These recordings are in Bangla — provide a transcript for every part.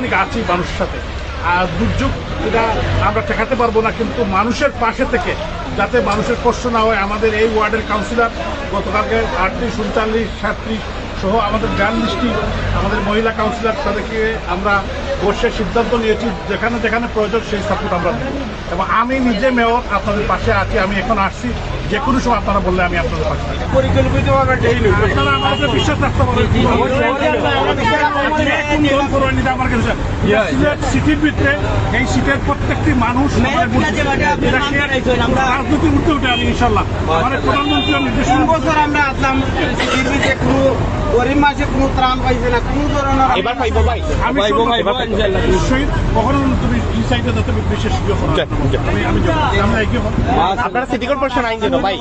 অনেক আছি মানুষের সাথে। আর দুর্যোগ এটা আমরা ঠেকাতে পারব না, কিন্তু মানুষের পাশে থেকে যাতে মানুষের কষ্ট না হয়, আমাদের এই ওয়ার্ডের কাউন্সিলর গতকালকে আটত্রিশ, উনচাল্লিশ সাতত্রিশ সহ আমাদের বিয়াল্লিশটি আমাদের মহিলা কাউন্সিলর তাদেরকে আমরা বসে সিদ্ধান্ত নিয়েছি, যেখানে যেখানে প্রয়োজন সেই সাপোর্ট আমরা এবং আমি নিজে মেয়র, আপনাদের পাশে আছি, আমি এখন আসছি। যে কোনো সময় আপনারা বললে আমি আপনাদের পাশে। পরিকল্পিতভাবে আপনারা আমার উপরে বিশ্বাস রাখতে পারেন। কোন করবেন আমার কাছে সিটির ভিতরে এই সিটের প্রত্যেকটি মানুষ রাজনীতির উঠতে উঠে আমি ইনশাল্লাহ আমার প্রধানমন্ত্রী নির্দেশ তিন বছর আমরা আসলাম। কোনো গরিব মাসে কোনো ত্রাণ পাইছে না কোনো ধরনের এবার পাইব ভাই। আমি নিশ্চয়ই কখনো তুমি আপনারা সিটি কর্পোরেশন আইন ভাই।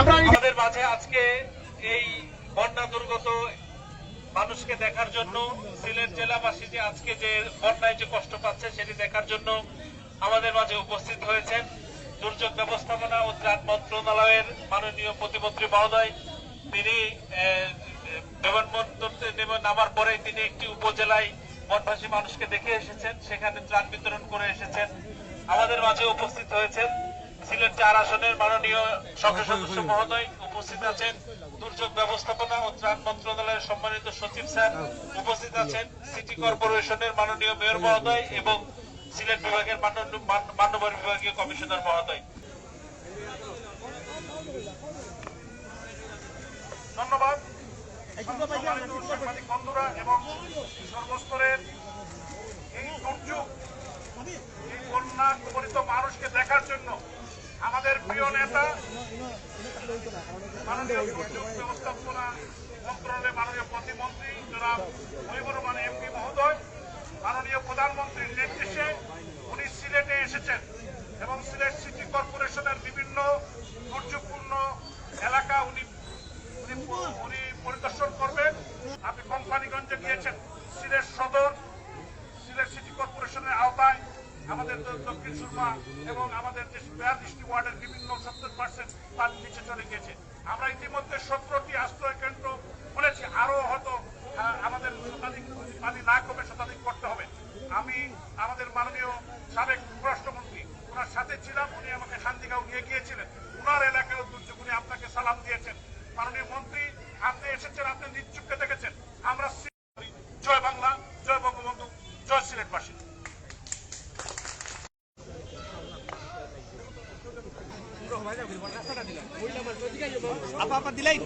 আমাদের মাঝে আজকে এই বন্যা দুর্গত মানুষকে দেখার জন্য সিলেট জেলাবাসী যে আজকে যে বন্যায় যে কষ্ট পাচ্ছে সেটি দেখার জন্য আমাদের মাঝে উপস্থিত হয়েছেন। দুর্যোগ ব্যবস্থাপনা ও ত্রাণ মন্ত্রণালয়ের মাননীয় প্রতিমন্ত্রী মহোদয়। তিনি নামার পরে তিনি একটি উপজেলায় বনবাসী মানুষকে দেখে এসেছেন। সেখানে ত্রাণ বিতরণ করে এসেছেন। আমাদের মাঝে উপস্থিত হয়েছেন। সিলেট চার আসনের মাননীয় সংসদ সদস্য মহোদয় উপস্থিত আছেন। দুর্যোগ ব্যবস্থাপনা ও ত্রাণ মন্ত্রণালয়ের সম্মানিত সচিব স্যার উপস্থিত আছেন। সিটি কর্পোরেশনের মাননীয় মেয়র মহোদয় এবং সিলেট বিভাগের মান্য- মান্যবর বিভাগীয় কমিশনার মহোদয়। সর্বস্তরের এই দুর্যোগ, এই বন্যা কবলিত মানুষকে দেখার জন্য আমাদের প্রিয় নেতা, মাননীয় দুর্যোগ ব্যবস্থাপনা মন্ত্রণালয়ের মাননীয় প্রতিমন্ত্রী জনাব মহিবুর রহমান এমপি মহোদয়, মাননীয় প্রধানমন্ত্রীর নির্দেশে উনি সিলেটে এসেছেন এবং সিলেট সিটি কর্পোরেশনের বিভিন্ন দুর্যোগপূর্ণ এলাকা উনি উনি উনি পরিদর্শন করবেন আপনি কোম্পানিগঞ্জে গিয়েছেন সিলেট সদর সিলেট সিটি কর্পোরেশনের আওতায় আমাদের দক্ষিণ সুরমা এবং আমাদের যে বিয়াল্লিশটি ওয়ার্ডের বিভিন্ন সত্তর পার্সেন্ট পানি নিচে চলে গিয়েছে। আমরা ইতিমধ্যে সতেরোটি আশ্রয় কেন্দ্র খুলেছি। আরও হয়তো আমাদের শতাধিক পানি না কমে শতাধিক করতে হবে। আমি আমাদের মাননীয় সাবেক রাষ্ট্রমন্ত্রী ওনার সাথে ছিলাম, উনি আমাকে শান্তিগাঁও নিয়ে গিয়েছিলেন। ওনার এলাকায় দুর্যোগ, উনি আপনাকে সালাম দিয়েছেন। মাননীয় মন্ত্রী, আপনি এসেছেন, আপনি নিজ আপা আপা দিলাই।